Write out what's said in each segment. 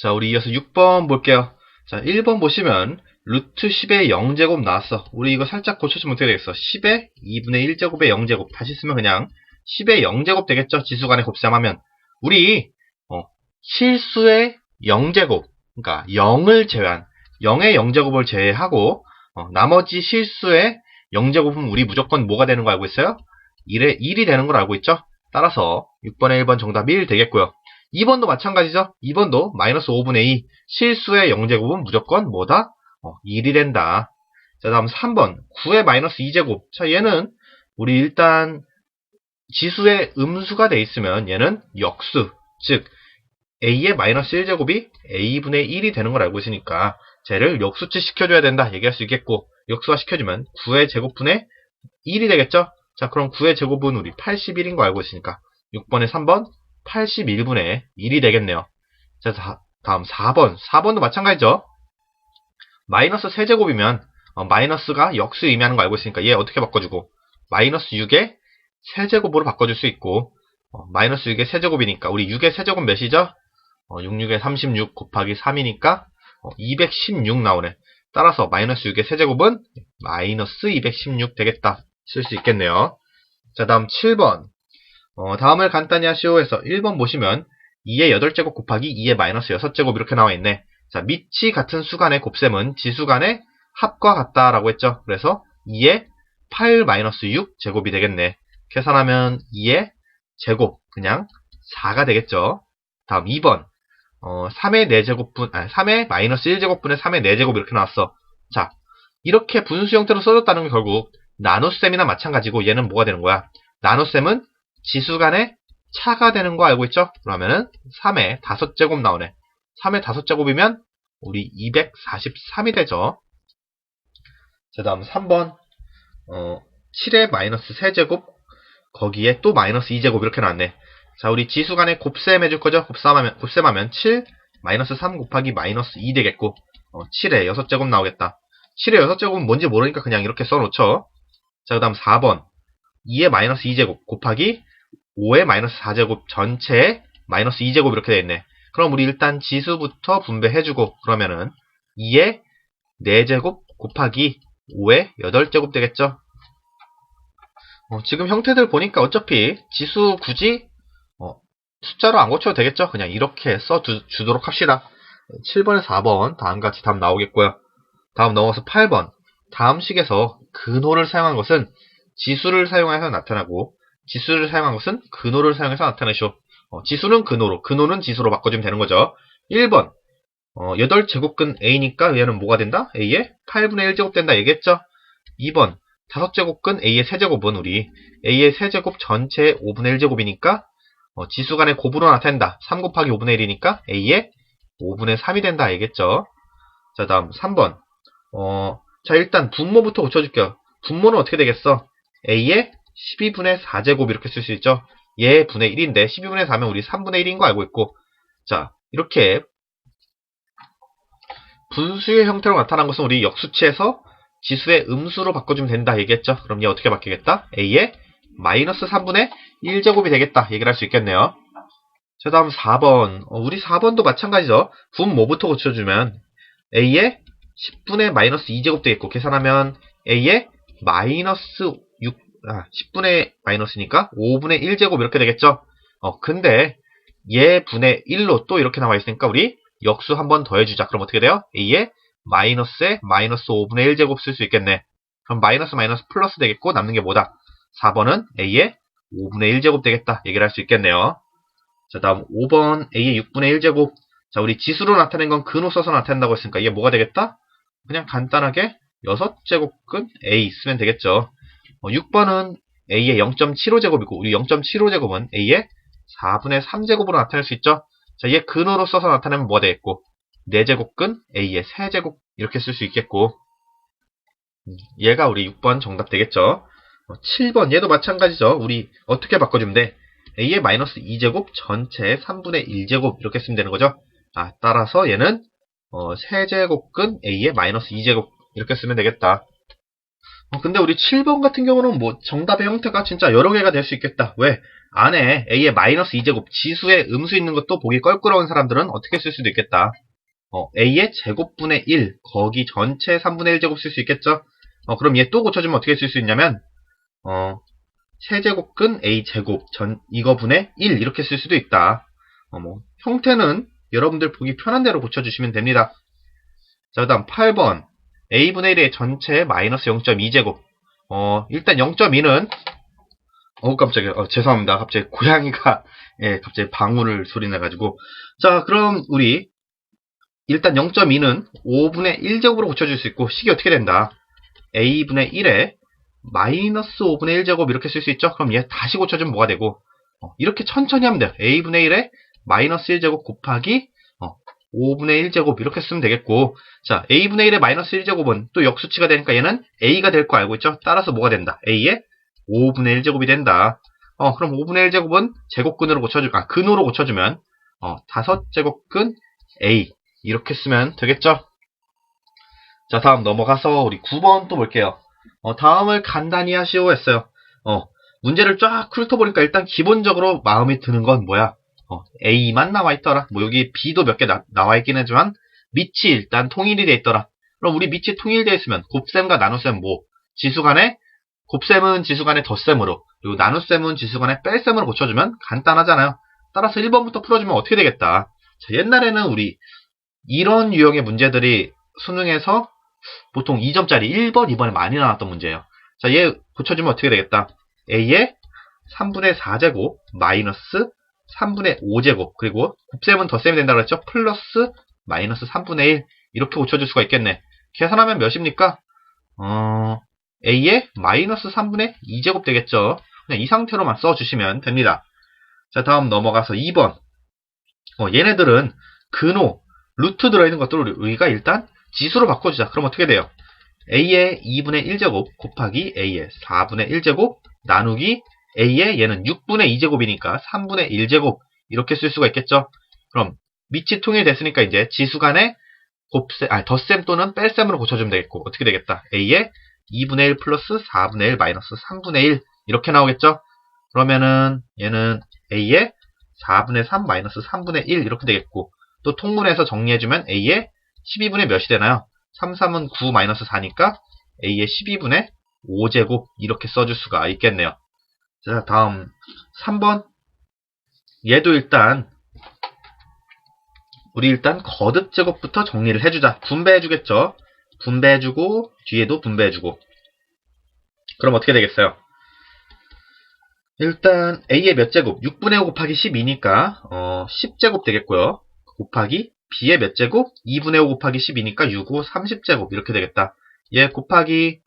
자, 우리 이어서 6번 볼게요. 자, 1번 보시면 루트 10의 0제곱 나왔어. 우리 이거 살짝 고쳐주면 어떻게 되겠어? 10의 2분의 1제곱의 0제곱. 다시 쓰면 그냥 10의 0제곱 되겠죠? 지수간의 곱셈하면. 우리 어, 실수의 0제곱, 그러니까 0을 제외한 0의 0제곱을 제외하고 어, 나머지 실수의 0제곱은 우리 무조건 뭐가 되는 거 알고 있어요? 1의 1이 되는 걸 알고 있죠? 따라서 6번의 1번 정답이 1 되겠고요. 2번도 마찬가지죠? 2번도 마이너스 5분의 2 실수의 0제곱은 무조건 뭐다? 어, 1이 된다. 자 다음 3번 9의 마이너스 2제곱 자 얘는 우리 일단 지수의 음수가 돼 있으면 얘는 역수 즉 a의 마이너스 1제곱이 a분의 1이 되는 걸 알고 있으니까 쟤를 역수치 시켜줘야 된다 얘기할 수 있겠고 역수화 시켜주면 9의 제곱분의 1이 되겠죠? 자 그럼 9의 제곱은 우리 81인 거 알고 있으니까 6번에 3번 81분의 1이 되겠네요. 자 다, 다음 4번 4번도 마찬가지죠? 마이너스 세제곱이면 어, 마이너스가 역수 의미하는 거 알고 있으니까 얘 어떻게 바꿔주고 마이너스 6의 세제곱으로 바꿔줄 수 있고 어, 마이너스 6의 세제곱이니까 우리 6의 세제곱 몇이죠? 어, 6, 6에 36 곱하기 3이니까 216 나오네. 따라서 마이너스 6의 세제곱은 마이너스 216 되겠다. 쓸 수 있겠네요. 자 다음 7번 어, 다음을 간단히 하시오 해서 1번 보시면 2의 8제곱 곱하기 2의 마이너스 6제곱 이렇게 나와 있네. 자, 밑이 같은 수간의 곱셈은 지수 간의 합과 같다라고 했죠. 그래서 2의 8 마이너스 6 제곱이 되겠네. 계산하면 2의 제곱 그냥 4가 되겠죠. 다음 2번 어, 3의 4제곱분 아니 3의 마이너스 1제곱분의 3의 4제곱 이렇게 나왔어. 자, 이렇게 분수 형태로 써졌다는 게 결국 나눗셈이나 마찬가지고 얘는 뭐가 되는 거야? 나눗셈은 지수 간의 차가 되는 거 알고 있죠? 그러면은 3의 5제곱 나오네. 3의 5제곱이면 우리 243이 되죠. 자, 다음 3번. 어, 7의 마이너스 3제곱, 거기에 또 마이너스 2제곱 이렇게 나왔네. 자, 우리 지수 간에 곱셈 해줄 거죠? 곱셈하면, 곱셈하면 7, 마이너스 3 곱하기 마이너스 2 되겠고, 어, 7의 6제곱 나오겠다. 7의 6제곱은 뭔지 모르니까 그냥 이렇게 써놓죠. 자, 그 다음 4번. 2의 마이너스 2제곱 곱하기 5의 마이너스 4제곱 전체에 마이너스 2제곱 이렇게 되어 있네. 그럼 우리 일단 지수부터 분배해주고 그러면은 2의 4제곱 곱하기 5의 8제곱 되겠죠? 어, 지금 형태들 보니까 어차피 지수 굳이 어, 숫자로 안 고쳐도 되겠죠? 그냥 이렇게 써주도록 합시다. 7번에서 4번 다음같이 답 나오겠고요. 다음 넘어서 8번 다음 식에서 근호를 사용한 것은 지수를 사용해서 나타나고 지수를 사용한 것은 근호를 사용해서 나타내쇼. 어, 지수는 근호로, 근호는 지수로 바꿔주면 되는 거죠. 1번 어, 8제곱근 A니까 얘는 뭐가 된다? A의 8분의 1제곱 된다 얘기했죠? 2번 5제곱근 A의 세제곱은 우리 A의 세제곱 전체의 5분의 1제곱이니까 어, 지수 간의 곱으로 나타낸다. 3 곱하기 5분의 1이니까 A의 5분의 3이 된다 알겠죠? 자 다음 3번 어, 자 일단 분모부터 고쳐줄게요. 분모는 어떻게 되겠어? A의 12분의 4제곱 이렇게 쓸 수 있죠? 얘 분의 1인데 12분의 4면 우리 3분의 1인 거 알고 있고 자 이렇게 분수의 형태로 나타난 것은 우리 역수치에서 지수의 음수로 바꿔주면 된다 얘기했죠? 그럼 얘 어떻게 바뀌겠다? A의 마이너스 3분의 1제곱이 되겠다 얘기를 할 수 있겠네요. 자 다음 4번 어, 우리 4번도 마찬가지죠. 분모부터 고쳐주면 A의 10분의 마이너스 2제곱 되겠고 계산하면 A의 마이너스 6, 아, 10분의 마이너스니까 5분의 1제곱 이렇게 되겠죠. 어 근데 얘 분의 1로 또 이렇게 나와 있으니까 우리 역수 한 번 더해주자. 그럼 어떻게 돼요? A의 마이너스에 마이너스 5분의 1제곱 쓸 수 있겠네. 그럼 마이너스 마이너스 플러스 되겠고 남는 게 뭐다? 4번은 A의 5분의 1제곱 되겠다. 얘기를 할 수 있겠네요. 자 다음 5번 A의 6분의 1제곱 자 우리 지수로 나타낸 건 근호 써서 나타낸다고 했으니까 이게 뭐가 되겠다? 그냥 간단하게 6제곱근 A 쓰면 되겠죠. 어, 6번은 A의 0.75제곱이고 우리 0.75제곱은 A의 4분의 3제곱으로 나타낼 수 있죠. 자, 얘 근호로 써서 나타내면 뭐가 되겠고 4제곱근 A의 3제곱 이렇게 쓸 수 있겠고 얘가 우리 6번 정답 되겠죠. 7번 얘도 마찬가지죠. 우리 어떻게 바꿔주면 돼? A의 마이너스 2제곱 전체의 3분의 1제곱 이렇게 쓰면 되는 거죠. 아, 따라서 얘는 어, 세제곱근 A의 마이너스 2제곱 이렇게 쓰면 되겠다. 어, 근데 우리 7번 같은 경우는 뭐 정답의 형태가 진짜 여러 개가 될 수 있겠다. 왜? 안에 a의 마이너스 2제곱 지수에 음수 있는 것도 보기 껄끄러운 사람들은 어떻게 쓸 수도 있겠다. 어, a의 제곱분의 1 거기 전체 3분의 1제곱 쓸 수 있겠죠. 어, 그럼 얘 또 고쳐주면 어떻게 쓸 수 있냐면 어, 세제곱근 a 제곱 전 이거 분의 1 이렇게 쓸 수도 있다. 어, 뭐 형태는 여러분들 보기 편한 대로 고쳐주시면 됩니다. 자, 그 다음 8번. A분의 1의 전체 마이너스 0.2제곱. 어, 일단 0.2는, 어, 깜짝이야. 어, 죄송합니다. 갑자기 고양이가, 예, 갑자기 방울을 소리 내가지고. 자, 그럼 우리, 일단 0.2는 5분의 1제곱으로 고쳐줄 수 있고, 식이 어떻게 된다? a분의 1에 마이너스 5분의 1제곱 이렇게 쓸 수 있죠? 그럼 얘 다시 고쳐주면 뭐가 되고, 어, 이렇게 천천히 하면 돼요. a분의 1에 마이너스 1제곱 곱하기 어, 5분의 1제곱 이렇게 쓰면 되겠고 자 a분의 1의 마이너스 1제곱은 또 역수치가 되니까 얘는 a가 될 거 알고 있죠? 따라서 뭐가 된다? a의 5분의 1제곱이 된다. 어 그럼 5분의 1제곱은 제곱근으로 고쳐주 아 근으로 고쳐주면 어 5제곱근 a 이렇게 쓰면 되겠죠? 자 다음 넘어가서 우리 9번 또 볼게요. 어 다음을 간단히 하시오 했어요. 어 문제를 쫙 훑어보니까 일단 기본적으로 마음에 드는 건 뭐야? 어, A만 나와 있더라. 뭐 여기 B도 몇 개 나와 있긴 하지만 밑이 일단 통일이 돼 있더라. 그럼 우리 밑이 통일되어 있으면 곱셈과 나눗셈 뭐 지수 간에 곱셈은 지수 간에 덧셈으로 그리고 나눗셈은 지수 간에 뺄셈으로 고쳐주면 간단하잖아요. 따라서 1번부터 풀어주면 어떻게 되겠다. 자, 옛날에는 우리 이런 유형의 문제들이 수능에서 보통 2점짜리 1번, 2번에 많이 나왔던 문제예요. 자, 얘 고쳐주면 어떻게 되겠다. A의 3분의 4제곱 마이너스 3분의 5제곱 그리고 곱셈은 덧셈이 된다고 했죠? 플러스 마이너스 3분의 1 이렇게 고쳐줄 수가 있겠네. 계산하면 몇입니까? 어, A의 마이너스 3분의 2제곱 되겠죠? 그냥 이 상태로만 써주시면 됩니다. 자 다음 넘어가서 2번 어, 얘네들은 근호, 루트 들어있는 것들을 우리가 일단 지수로 바꿔주자. 그럼 어떻게 돼요? A의 2분의 1제곱 곱하기 A의 4분의 1제곱 나누기 A의 얘는 6분의 2제곱이니까 3분의 1제곱 이렇게 쓸 수가 있겠죠. 그럼 밑이 통일됐으니까 이제 지수간에 곱셈, 아니 덧셈 또는 뺄셈으로 고쳐주면 되겠고 어떻게 되겠다. A의 2분의 1 플러스 4분의 1 마이너스 3분의 1 이렇게 나오겠죠. 그러면은 얘는 A의 4분의 3 마이너스 3분의 1 이렇게 되겠고 또 통분해서 정리해주면 A의 12분의 몇이 되나요? 3, 3은 9 마이너스 4니까 A의 12분의 5제곱 이렇게 써줄 수가 있겠네요. 자, 다음 3번. 얘도 일단 우리 일단 거듭 제곱부터 정리를 해주자. 분배해주겠죠. 분배해주고 뒤에도 분배해주고. 그럼 어떻게 되겠어요? 일단 a의 몇 제곱? 6분의 5 곱하기 12니까 어, 10제곱 되겠고요. 곱하기 b의 몇 제곱? 2분의 5 곱하기 12니까 6, 5, 30제곱 이렇게 되겠다. 얘 곱하기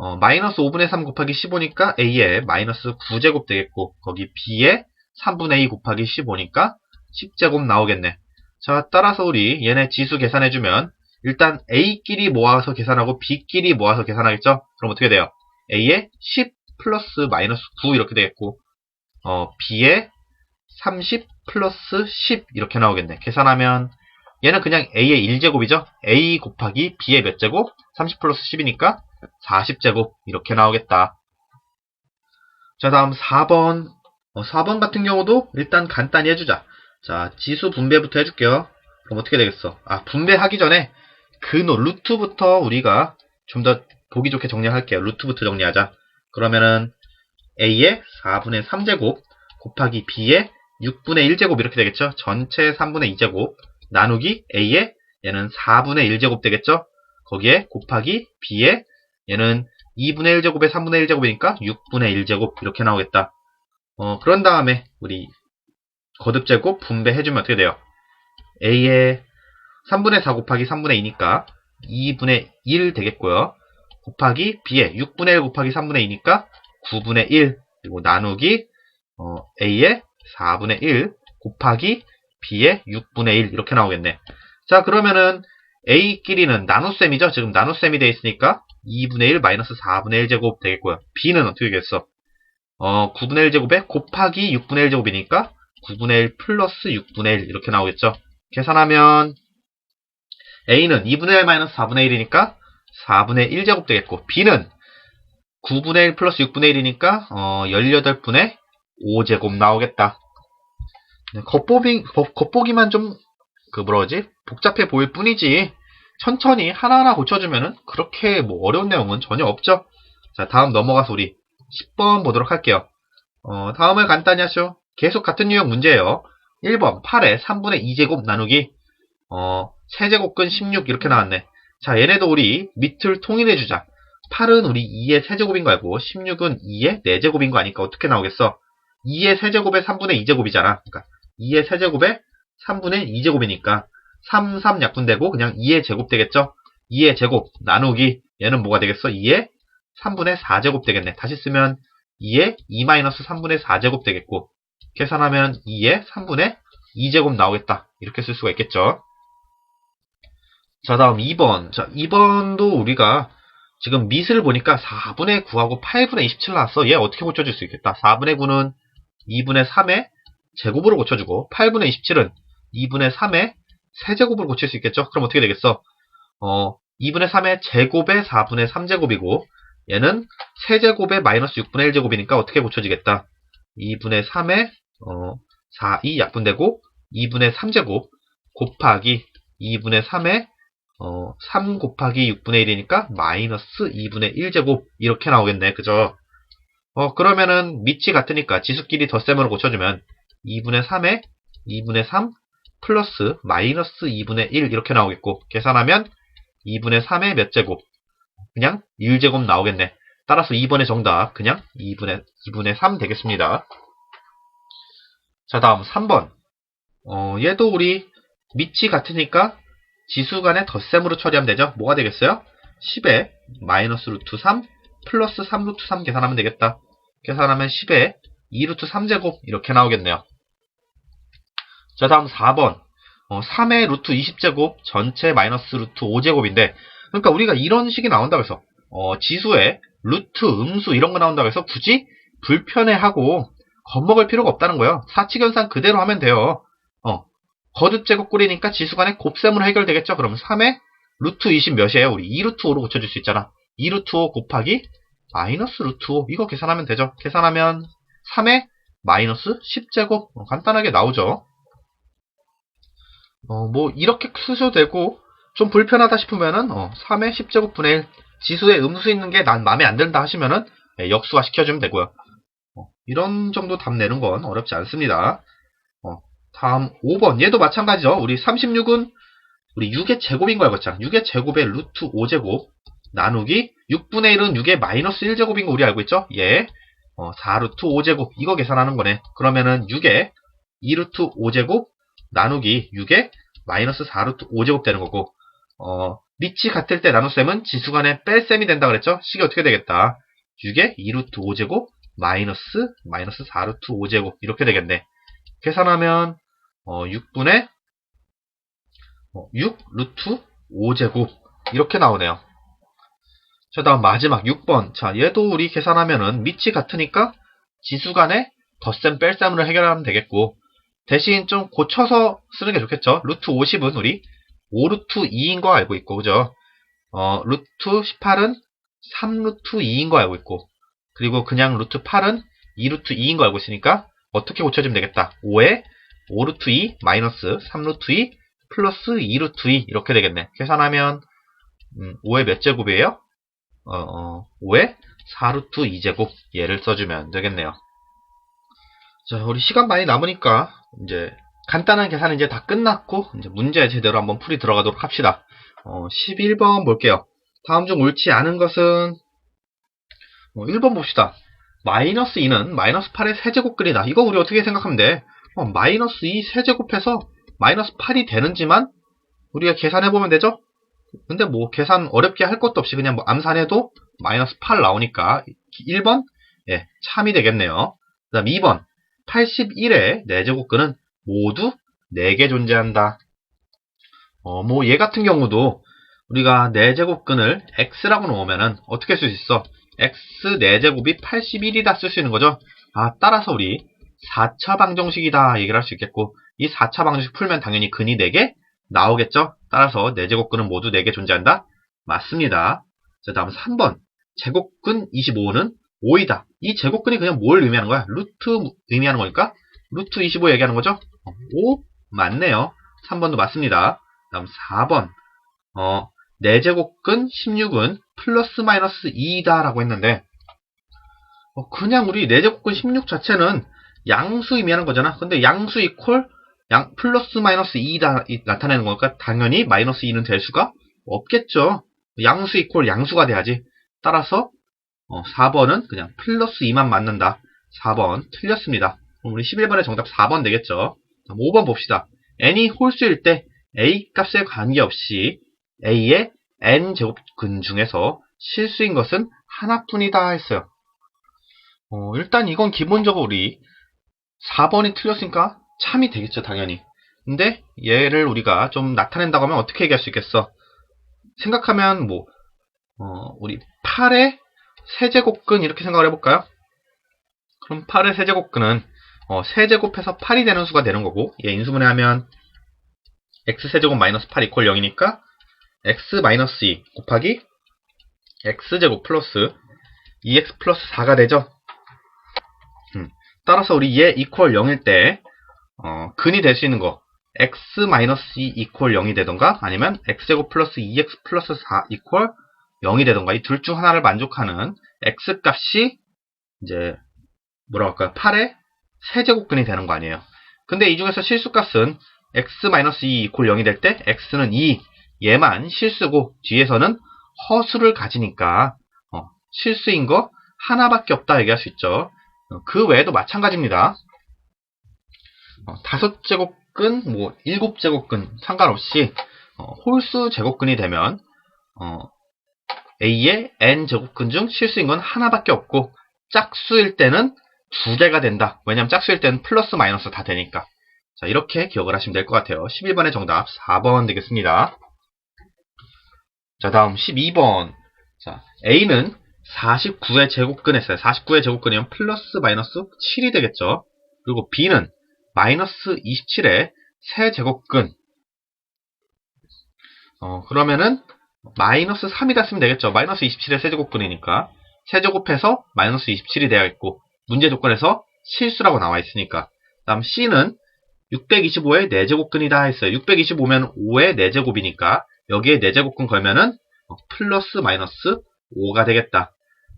어, 마이너스 5분의 3 곱하기 15니까 a의 마이너스 9제곱 되겠고 거기 b의 3분의 2 곱하기 15니까 10제곱 나오겠네. 자 따라서 우리 얘네 지수 계산해주면 일단 a끼리 모아서 계산하고 b끼리 모아서 계산하겠죠? 그럼 어떻게 돼요? a의 10 플러스 마이너스 9 이렇게 되겠고 어, b의 30 플러스 10 이렇게 나오겠네. 계산하면 얘는 그냥 a의 1제곱이죠? a 곱하기 b의 몇 제곱? 30 플러스 10이니까 40제곱 이렇게 나오겠다. 자 다음 4번 어, 4번 같은 경우도 일단 간단히 해주자. 자 지수 분배부터 해줄게요. 그럼 어떻게 되겠어? 아 분배하기 전에 근호 루트부터 우리가 좀 더 보기 좋게 정리할게요. 루트부터 정리하자. 그러면은 a의 4분의 3제곱 곱하기 b의 6분의 1제곱 이렇게 되겠죠. 전체 3분의 2제곱 나누기 a의 얘는 4분의 1제곱 되겠죠. 거기에 곱하기 b의 얘는 2분의 1제곱에 3분의 1제곱이니까 6분의 1제곱 이렇게 나오겠다. 어, 그런 다음에 우리 거듭제곱 분배해주면 어떻게 돼요? a의 3분의 4 곱하기 3분의 2니까 2분의 1 되겠고요. 곱하기 b의 6분의 1 곱하기 3분의 2니까 9분의 1 그리고 나누기 어, a의 4분의 1 곱하기 b의 6분의 1 이렇게 나오겠네. 자 그러면은 a끼리는 나눗셈이죠. 지금 나눗셈이 되어 있으니까 2분의 1 마이너스 4분의 1 제곱 되겠고요. b는 어떻게 되겠어? 어, 9분의 1 제곱에 곱하기 6분의 1 제곱이니까 9분의 1 플러스 6분의 1 이렇게 나오겠죠. 계산하면 a는 2분의 1 마이너스 4분의 1이니까 4분의 1 제곱 되겠고 b는 9분의 1 플러스 6분의 1이니까 어, 18분의 5 제곱 나오겠다. 네, 겉보기, 겉- 겉보기만 좀, 그 뭐라 지? 복잡해 보일 뿐이지, 천천히 하나하나 고쳐주면은 그렇게 뭐 어려운 내용은 전혀 없죠. 자, 다음 넘어가서 우리 10번 보도록 할게요. 어, 다음을 간단히 하죠. 계속 같은 유형 문제예요. 1번 8에 3분의 2제곱 나누기 어, 세제곱근 16 이렇게 나왔네. 자, 얘네도 우리 밑을 통일해 주자. 8은 우리 2의 세제곱인 거 알고 16은 2의 4제곱인 거 아니까 어떻게 나오겠어? 2의 세제곱에 3분의 2제곱이잖아. 그러니까 2의 세제곱에 3분의 2제곱이니까 3, 3 약분되고 그냥 2의 제곱 되겠죠? 2의 제곱 나누기 얘는 뭐가 되겠어? 2의 3분의 4제곱 되겠네. 다시 쓰면 2의 2-3분의 4제곱 되겠고 계산하면 2의 3분의 2제곱 나오겠다. 이렇게 쓸 수가 있겠죠. 자, 다음 2번. 자, 2번도 우리가 지금 밑을 보니까 4분의 9하고 8분의 27 나왔어. 얘 어떻게 고쳐줄 수 있겠다. 4분의 9는 2분의 3의 제곱으로 고쳐주고 8분의 27은 2분의 3의 세제곱으로 고칠 수 있겠죠. 그럼 어떻게 되겠어? 어, 2분의 3의 제곱에 4분의 3제곱이고 얘는 세제곱에 마이너스 6분의 1제곱이니까 어떻게 고쳐지겠다. 2분의 3에 어, 4, 2 약분되고 2분의 3제곱 곱하기 2분의 3에 어, 3 곱하기 6분의 1이니까 마이너스 2분의 1제곱 이렇게 나오겠네. 그죠? 어, 그러면은 밑이 같으니까 지수끼리 덧셈으로 고쳐주면 2분의 3에 2분의 3 플러스 마이너스 2분의 1 이렇게 나오겠고 계산하면 2분의 3의 몇 제곱 그냥 1제곱 나오겠네. 따라서 2번의 정답 그냥 2분의 2분의 3 되겠습니다. 자 다음 3번 어, 얘도 우리 밑이 같으니까 지수 간의 덧셈으로 처리하면 되죠. 뭐가 되겠어요? 10에 마이너스 루트 3 플러스 3 루트 3 계산하면 되겠다. 계산하면 10에 2 루트 3제곱 이렇게 나오겠네요. 자 다음 4번 어, 3의 루트 20제곱 전체 마이너스 루트 5제곱인데 그러니까 우리가 이런 식이 나온다고 해서 어, 지수에 루트 음수 이런 거 나온다고 해서 굳이 불편해하고 겁먹을 필요가 없다는 거예요. 사칙연산 그대로 하면 돼요. 어, 거듭 제곱 꿀이니까 지수 간의 곱셈으로 해결되겠죠. 그러면 3의 루트 20 몇이에요? 우리 2루트 5로 고쳐줄 수 있잖아. 2루트 5 곱하기 마이너스 루트 5 이거 계산하면 되죠. 계산하면 3의 마이너스 10제곱 어, 간단하게 나오죠. 어, 뭐 이렇게 쓰셔도 되고 좀 불편하다 싶으면은 어, 3의 10제곱분의 1 지수에 음수 있는 게 난 마음에 안 든다 하시면은 예, 역수화 시켜주면 되고요. 어, 이런 정도 답 내는 건 어렵지 않습니다. 어, 다음 5번 얘도 마찬가지죠. 우리 36은 우리 6의 제곱인 거 있잖아. 6의 제곱에 루트 5제곱 나누기 6분의 1은 6의 마이너스 1제곱인 거 우리 알고 있죠? 예. 어, 4루트 5제곱 이거 계산하는 거네. 그러면은 6의 2루트 5제곱 나누기 6의 마이너스 4루트 5제곱 되는 거고 어, 밑이 같을 때 나눗셈은 지수간의 뺄셈이 된다 그랬죠? 식이 어떻게 되겠다. 6의 2루트 5제곱 마이너스 마이너스 4루트 5제곱 이렇게 되겠네. 계산하면 어, 6분의 어, 6 루트 5제곱 이렇게 나오네요. 자 다음 마지막 6번 자 얘도 우리 계산하면은 밑이 같으니까 지수간의 덧셈 뺄셈으로 해결하면 되겠고 대신 좀 고쳐서 쓰는 게 좋겠죠. 루트 50은 우리 5루트 2인 거 알고 있고 그죠? 어, 루트 18은 3루트 2인 거 알고 있고 그리고 그냥 루트 8은 2루트 2인 거 알고 있으니까 어떻게 고쳐주면 되겠다. 5에 5루트 2 마이너스 3루트 2 플러스 2루트 2 이렇게 되겠네. 계산하면 음, 5의 몇 제곱이에요? 어, 어, 5의 4루트 2제곱 얘를 써주면 되겠네요. 자, 우리 시간 많이 남으니까 이제 간단한 계산은 이제 다 끝났고 이제 문제 제대로 한번 풀이 들어가도록 합시다. 어, 11번 볼게요. 다음 중 옳지 않은 것은 어, 1번 봅시다. 마이너스 2는 마이너스 8의 세제곱근이다. 이거 우리 어떻게 생각하면 돼? 어, 마이너스 2 세제곱해서 마이너스 8이 되는지만 우리가 계산해보면 되죠? 근데 뭐 계산 어렵게 할 것도 없이 그냥 뭐 암산해도 마이너스 8 나오니까 1번 예, 참이 되겠네요. 그 다음 2번 81의 4제곱근은 모두 4개 존재한다. 어, 뭐 얘 같은 경우도 우리가 4제곱근을 x라고 놓으면은 어떻게 쓸 수 있어? x 4제곱이 81이다 쓸 수 있는 거죠. 아, 따라서 우리 4차 방정식이다 얘기를 할 수 있겠고 이 4차 방정식 풀면 당연히 근이 4개 나오겠죠? 따라서 4제곱근은 모두 4개 존재한다? 맞습니다. 자, 다음 3번. 제곱근 25는 5이다. 이 제곱근이 그냥 뭘 의미하는 거야? 루트 의미하는 거니까 루트 25 얘기하는 거죠? 5 맞네요. 3번도 맞습니다. 다음 4번 어, 4제곱근 16은 플러스 마이너스 2이다 라고 했는데 어, 그냥 우리 4제곱근 16 자체는 양수 의미하는 거잖아. 근데 양수 이퀄 양 플러스 마이너스 2다 이- 나타내는 거니까 당연히 마이너스 2는 될 수가 없겠죠. 양수 이퀄 양수가 돼야지. 따라서 어, 4번은 그냥 플러스 2만 맞는다. 4번 틀렸습니다. 그럼 우리 11번의 정답 4번 되겠죠. 다음 5번 봅시다. n이 홀수일 때 a 값에 관계없이 a의 n 제곱근 중에서 실수인 것은 하나뿐이다 했어요. 어, 일단 이건 기본적으로 우리 4번이 틀렸으니까 참이 되겠죠, 당연히. 근데 얘를 우리가 좀 나타낸다고 하면 어떻게 얘기할 수 있겠어? 생각하면 뭐 어, 우리 8의 세제곱근 이렇게 생각을 해볼까요? 그럼 8의 세제곱근은 어, 세제곱해서 8이 되는 수가 되는 거고 얘 인수분해 하면 x세제곱 마이너스 8 이퀄 0이니까 x 마이너스 2 곱하기 x제곱 플러스 2x 플러스 4가 되죠? 음, 따라서 우리 얘 이퀄 0일 때 어, 근이 될 수 있는 거 x 마이너스 2 이퀄 0이 되던가 아니면 x제곱 플러스 2x 플러스 4 이퀄 0이 되던가 이 둘 중 하나를 만족하는 x 값이 이제 뭐라고 할까요? 8의 세제곱근이 되는 거 아니에요. 근데 이 중에서 실수값은 x-2 이퀄 0이 될 때 x는 2 얘만 실수고 뒤에서는 허수를 가지니까 어, 실수인 거 하나밖에 없다 얘기할 수 있죠. 어, 그 외에도 마찬가지입니다. 어, 다섯 제곱근, 뭐 일곱 제곱근 상관없이 어, 홀수 제곱근이 되면 어, A의 n 제곱근 중 실수인 건 하나밖에 없고 짝수일 때는 두 개가 된다. 왜냐면 짝수일 때는 플러스 마이너스 다 되니까. 자, 이렇게 기억을 하시면 될 것 같아요. 11번의 정답 4번 되겠습니다. 자, 다음 12번. 자, A는 49의 제곱근 했어요. 49의 제곱근이면 플러스 마이너스 7이 되겠죠. 그리고 B는 마이너스 27의 세제곱근. 어, 그러면은 마이너스 3이다 쓰면 되겠죠. 마이너스 27의 세제곱근이니까. 세제곱해서 마이너스 27이 되어 있고 문제 조건에서 실수라고 나와 있으니까. 다음 C는 625의 4제곱근이다 했어요. 625면 5의 4제곱이니까 여기에 4제곱근 걸면은 어, 플러스 마이너스 5가 되겠다.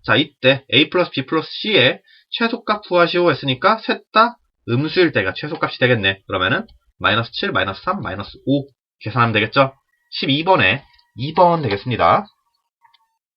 자, 이때 A 플러스 B 플러스 C의 최소값 구하시오 했으니까 셋 다 음수일 때가 최소값이 되겠네. 그러면은 마이너스 7, 마이너스 3, 마이너스 5 계산하면 되겠죠? 12번에 2번 되겠습니다.